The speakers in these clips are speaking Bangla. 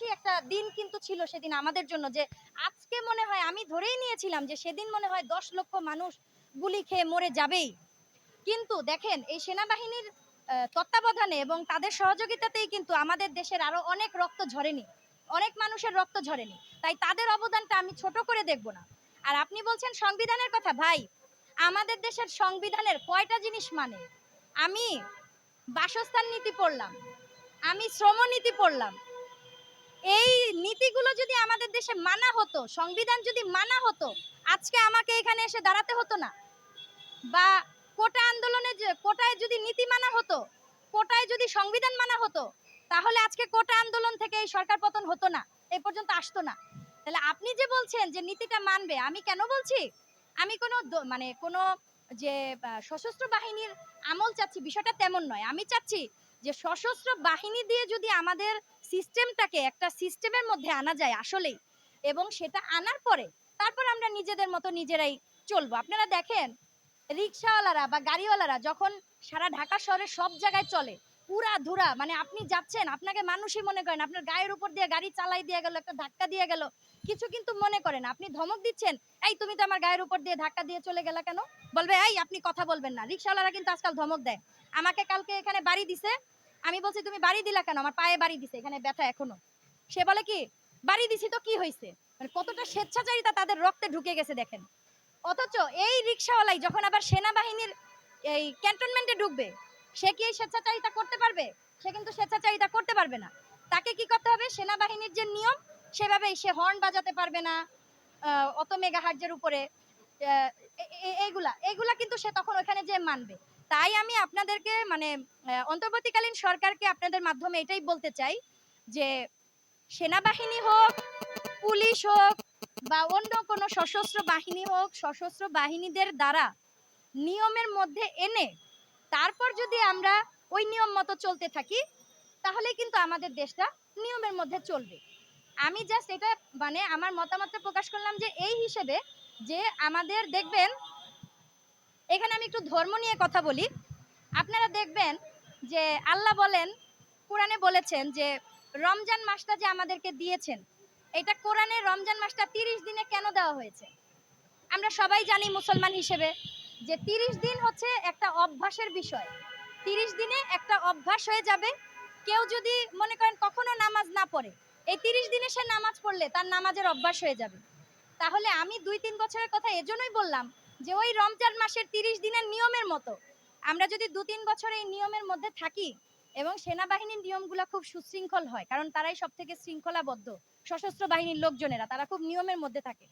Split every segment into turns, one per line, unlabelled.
বেশি একটা দিন কিন্তু ছিল সেদিন আমাদের জন্য যে আজকে মনে হয় আমি ধরেই নিয়েছিলাম যে সেদিন মনে হয় দশ লক্ষ মানুষ গুলি খেয়ে মরে যাবেই। কিন্তু দেখেন, এই সেনাবাহিনীর তত্ত্বাবধানে এবং তাদের সহযোগিতাতেই কিন্তু আমাদের দেশের আরও অনেক রক্ত ঝরেনি। অনেক মানুষের রক্ত ঝরেনি। তাই তাদের অবদানটা আমি ছোট করে দেখব না। আর আপনি বলছেন সংবিধানের কথা, ভাই, আমাদের দেশের সংবিধানের কয়টা জিনিস মানে? আমি বাসস্থান নীতি পড়লাম, আমি শ্রম নীতি পড়লাম এই নীতিগুলো যদি আমাদের দেশে মানা হতো, সংবিধান যদি মানা হতো, আজকে আমাকে এখানে এসে দাঁড়াতে হতো না। বা কোটা আন্দোলনে যে, কোটায় যদি নীতি মানা হতো, কোটায় যদি সংবিধান মানা হতো, তাহলে আজকে কোটা আন্দোলন থেকে এই সরকার পতন হতো না, এ পর্যন্ত আসতো না। তাহলে আপনি যে বলছেন যে নীতিটা মানবে, আমি কেন বলছি? আমি কোনো মানে কোনো যে সশস্ত্র বাহিনীর আমল চাচ্ছি, বিষয়টা তেমন নয়। আমি চাচ্ছি যে সশস্ত্র বাহিনী দিয়ে যদি আমাদের সিস্টেমটাকে একটা সিস্টেমের মধ্যে আনা যায় আসলেই, এবং সেটা আনার পরে তারপর আমরা নিজেদের মতো নিজেরাই চলবো। আপনারা দেখেন রিক্সাওয়ালারা বা গাড়িওয়ালারা যখন সারা ঢাকা শহরে সব জায়গায় চলে পুরা ধুরা মানে আপনি যাচ্ছেন, আপনাকে মানুষই মনে করেন, আপনার গায়ের উপর দিয়ে গাড়ি চালাই দিয়ে গেল, একটা ধাক্কা দিয়ে গেল, কিছু কিন্তু মনে করেন, আপনি ধমক দিচ্ছেন, এই তুমি তো আমার গায়ের উপর দিয়ে ধাক্কা দিয়ে চলে গেলা কেন? বলবে, এই, আপনি কথা বলবেন না। রিক্সাওয়ালারা কিন্তু আজকাল ধমক দেয়, আমাকে কালকে এখানে বাড়ি দিছে? আমি বলছি, তুমি বাড়ি দিলা কেন? আমার পায়ে বাড়ি দিছে, এখানে ব্যথা এখনও। সে বলে কি, বাড়ি দিছি তো কি হয়েছে মানে কতটা স্বেচ্ছাচারিতা তাদের রক্তে ঢুকে গেছে দেখেন। অথচ এই রিক্সাওয়ালাই যখন আবার সেনাবাহিনীর এই ক্যান্টনমেন্টে ঢুকবে সে কি স্বেচ্ছাচারিতা করতে পারবে? সে কিন্তু স্বেচ্ছাচারিতা করতে পারবে না। তাকে কি করতে হবে? সেনাবাহিনীর যে নিয়ম, সেভাবেই সে হর্ন বাজাতে পারবে না অত মেগাহার্জের উপরে। এইগুলা এইগুলা কিন্তু সে তখন ওখানে যে মানবে। তাই আমি আপনাদেরকে মানে অন্তর্বর্তীকালীন সরকারকে আপনাদের মাধ্যমে এটাই বলতে চাই যে, সেনাবাহিনী হোক, পুলিশ হোক, বা অন্য কোনো সশস্ত্র বাহিনী হোক, সশস্ত্র বাহিনীদের দ্বারা নিয়মের মধ্যে এনে তারপর যদি আমরা ওই নিয়ম মতো চলতে থাকি তাহলে কিন্তু আমাদের দেশটা নিয়মের মধ্যে চলবে। আমি জাস্ট এটা মানে আমার মতামতটা প্রকাশ করলাম যে, এই হিসেবে যে আমাদের দেখবেন, এখানে আমি একটু ধর্ম নিয়ে কথা বলি। আপনারা দেখবেন যে আল্লাহ বলেন, কোরআনে বলেছেন যে, রমজান মাসটা যে আমাদেরকে দিয়েছেন, এটা কোরআনে রমজান মাসটা তিরিশ দিনে কেন দেওয়া হয়েছে? আমরা সবাই জানি মুসলমান হিসেবে। যে তিরিশ দিন হচ্ছে একটা অভ্যাসের বিষয়। তিরিশ দিনে একটা অভ্যাস হয়ে যাবে। কেউ যদি মনে করেন কখনো নামাজ না পড়ে, এই তিরিশ দিনে সে নামাজ পড়লে তার নামাজের অভ্যাস হয়ে যাবে। তাহলে আমি দুই তিন বছরের কথা এজন্যই বললাম যে ওই রমজান মাসের তিরিশ দিনের নিয়মের মতো আমরা যদি দু তিন বছর এই নিয়মের মধ্যে থাকি এবং সেনাবাহিনীর নিয়মগুলো খুব সুশৃঙ্খল হয়, কারণ তারাই সব থেকে শৃঙ্খলাবদ্ধ, সশস্ত্র বাহিনীর লোকজনেরা, তারা খুব নিয়মের মধ্যে থাকে।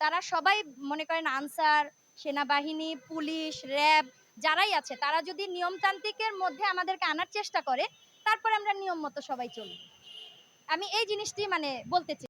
তারা সবাই মনে করেন আনসার সেনাবাহিনী, পুলিশ, র্যাব যারাই আছে, তারা যদি নিয়মতান্ত্রিকের মধ্যে আমাদেরকে আনার চেষ্টা করে, তারপরে আমরা নিয়ম মতো সবাই চলি। আমি এই জিনিসটি মানে বলতে চাই।